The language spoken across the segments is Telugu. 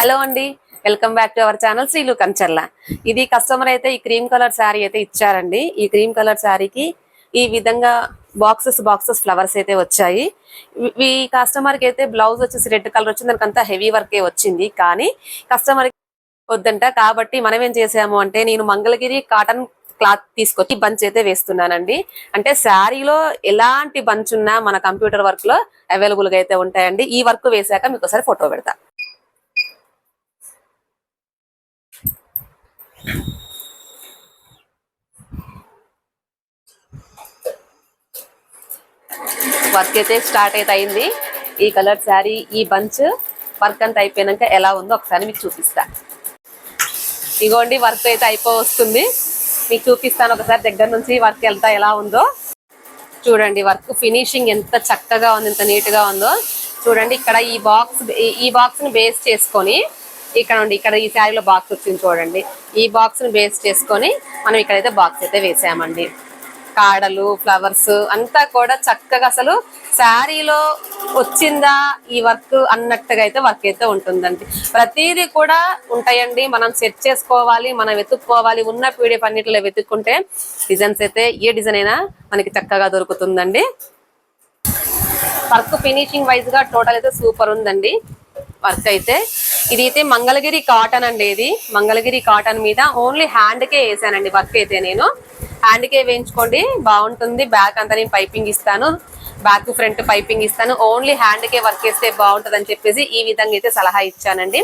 హలో అండి welcome back to our channel Srilu Kancharla. ఇది కస్టమర్ అయితే ఈ క్రీమ్ కలర్ శారీ అయితే ఇచ్చారండి. ఈ క్రీమ్ కలర్ శారీకి ఈ విధంగా బాక్సెస్ బాక్సెస్ ఫ్లవర్స్ అయితే వచ్చాయి. ఈ కస్టమర్కి అయితే బ్లౌజ్ వచ్చేసి రెడ్ కలర్ వచ్చింది దానికి హెవీ వర్కే వచ్చింది. కానీ కస్టమర్ వద్దంట. కాబట్టి మనం ఏం చేసాము అంటే నేను మంగళగిరి కాటన్ క్లాత్ తీసుకొచ్చి బంచ్ అయితే వేస్తున్నానండి. అంటే శారీలో ఎలాంటి బంచ్ ఉన్నా మన కంప్యూటర్ వర్క్లో అవైలబుల్గా అయితే ఉంటాయండి. ఈ వర్క్ వేసాక మీకు ఒకసారి ఫోటో పెడతా. వర్క్ అయితే స్టార్ట్ అయితే అయింది. ఈ కలర్ శారీ ఈ బంచ్ వర్క్ అంతా అయిపోయాక ఎలా ఉందో ఒకసారి మీకు చూపిస్తా. ఇగోండి వర్క్ అయితే అయిపో వస్తుంది మీకు చూపిస్తాను ఒకసారి దగ్గర నుంచి వర్క్ వెళ్తా ఎలా ఉందో. చూడండి వర్క్ ఫినిషింగ్ ఎంత చక్కగా ఉంది ఎంత నీట్గా ఉందో. చూడండి ఇక్కడ ఈ బాక్స్ ఈ బాక్స్ని బేస్ చేసుకొని ఇక్కడ ఉండి ఇక్కడ ఈ శారీలో బాక్స్ వచ్చింది చూడండి. ఈ బాక్స్ని బేస్ చేసుకొని మనం ఇక్కడైతే బాక్స్ అయితే వేసామండి. కాడలు ఫ్లవర్స్ అంతా కూడా చక్కగా అసలు శారీలో వచ్చిందా ఈ వర్క్ అన్నట్టుగా అయితే వర్క్ అయితే ఉంటుందండి. ప్రతిదీ కూడా ఉంటాయండి. మనం సెట్ చేసుకోవాలి మనం వెతుక్కోవాలి. ఉన్న పీడిఎఫ్ అన్నిటిలో వెతుక్కుంటే డిజైన్స్ అయితే ఏ డిజైన్ అయినా మనకి చక్కగా దొరుకుతుందండి. వర్క్ ఫినిషింగ్ వైజ్గా టోటల్ అయితే సూపర్ ఉందండి. వర్క్ అయితే ఇది అయితే మంగళగిరి కాటన్ అండి ఇది. మంగళగిరి కాటన్ మీద ఓన్లీ హ్యాండ్ కే వేసానండి వర్క్ అయితే నేను. హ్యాండ్ కే వేయించుకోండి బాగుంటుంది. బ్యాక్ అంతా నేను పైపింగ్ ఇస్తాను. బ్యాక్ ఫ్రంట్ పైపింగ్ ఇస్తాను. ఓన్లీ హ్యాండ్ కే వర్క్ చేస్తే బాగుంటుంది అని చెప్పేసి ఈ విధంగా అయితే సలహా ఇచ్చానండి.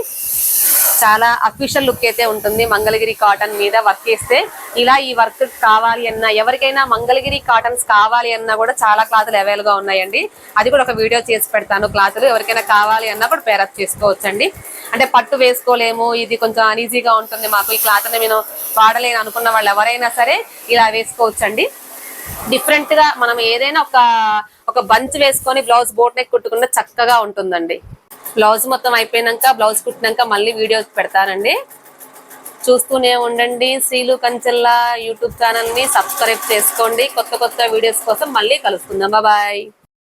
చాలా అఫీషియల్ లుక్ అయితే ఉంటుంది మంగళగిరి కాటన్ మీద వర్క్ చేస్తే. ఇలా ఈ వర్క్ కావాలి అన్నా ఎవరికైనా మంగళగిరి కాటన్స్ కావాలి అన్నా కూడా చాలా క్లాతులు అవైలబుల్గా ఉన్నాయండి. అది కూడా ఒక వీడియో చేసి పెడతాను. క్లాతులు ఎవరికైనా కావాలి అన్నా కూడా పేరప్ చేసుకోవచ్చండి. అంటే పట్టు వేసుకోలేము ఇది కొంచెం అనీజీగా ఉంటుంది మాకు ఈ క్లాత్ నేను వాడలేను అనుకున్న వాళ్ళు ఎవరైనా సరే ఇలా వేసుకోవచ్చండి. డిఫరెంట్గా మనం ఏదైనా ఒక ఒక బంచ్ వేసుకొని బ్లౌజ్ బోట్ నెక్ కుట్టుకున్న చక్కగా ఉంటుందండి. బ్లౌజ్ మొత్తం అయిపోయినాక బ్లౌజ్ కుట్టినాక మళ్ళీ వీడియో పెడతానండి. చూస్తూనే ఉండండి. శ్రీలు కంచెల్లా యూట్యూబ్ ఛానల్ని సబ్స్క్రైబ్ చేసుకోండి. కొత్త కొత్త వీడియోస్ కోసం మళ్ళీ కలుసుకుందాం. బాయ్